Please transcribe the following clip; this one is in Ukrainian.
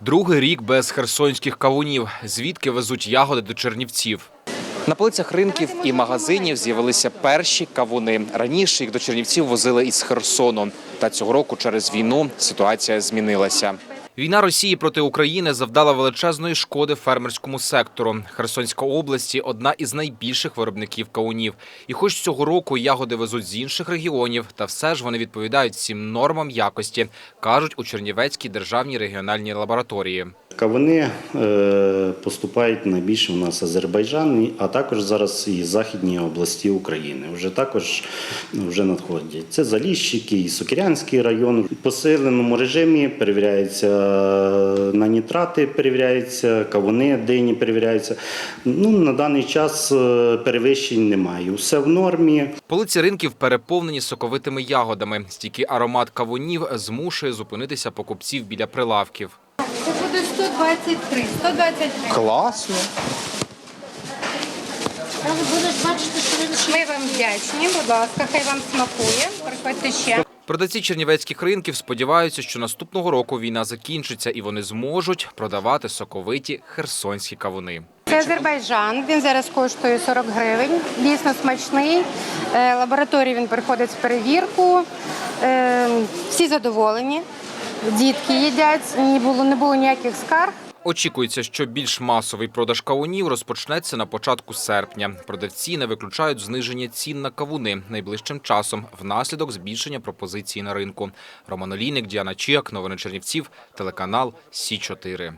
Другий рік без херсонських кавунів. Звідки везуть ягоди до Чернівців? На полицях ринків і магазинів з'явилися перші кавуни. Раніше їх до Чернівців возили із Херсону. Та цього року через війну ситуація змінилася. Війна Росії проти України завдала величезної шкоди фермерському сектору. Херсонська області одна із найбільших виробників каунів. І хоч цього року ягоди везуть з інших регіонів, та все ж вони відповідають всім нормам якості, кажуть у Чернівецькій державній регіональній лабораторії. Кавуни е, поступають найбільше у нас Азербайджан, а також зараз і західні області України. Вже також ну, вже надходять. Це Заліщики, і Сокирянський район. В посиленому режимі перевіряються на нітрати, перевіряються, кавуни, дині перевіряються. Ну, на даний час е, перевищень немає. Все в нормі. Полиці ринків переповнені соковитими ягодами. Стійкий аромат кавунів змушує зупинитися покупців біля прилавків. Буде 123, 123. Класно. Ми вам вдячні, будь ласка, хай вам смакує. Приходьте ще. Продавці чернівецьких ринків сподіваються, що наступного року війна закінчиться і вони зможуть продавати соковиті херсонські кавуни. Це Азербайджан. Він зараз коштує 40 гривень. Дійсно смачний. Е, Лабораторії він приходить з перевірку. Е, Всі задоволені. Дітки їдять. Не було, не було ніяких скарг. Очікується, що більш масовий продаж кавунів розпочнеться на початку серпня. Продавці не виключають зниження цін на кавуни найближчим часом внаслідок збільшення пропозицій на ринку. Роман Олійник, Діана Чіак, новини Чернівців, телеканал Сі 4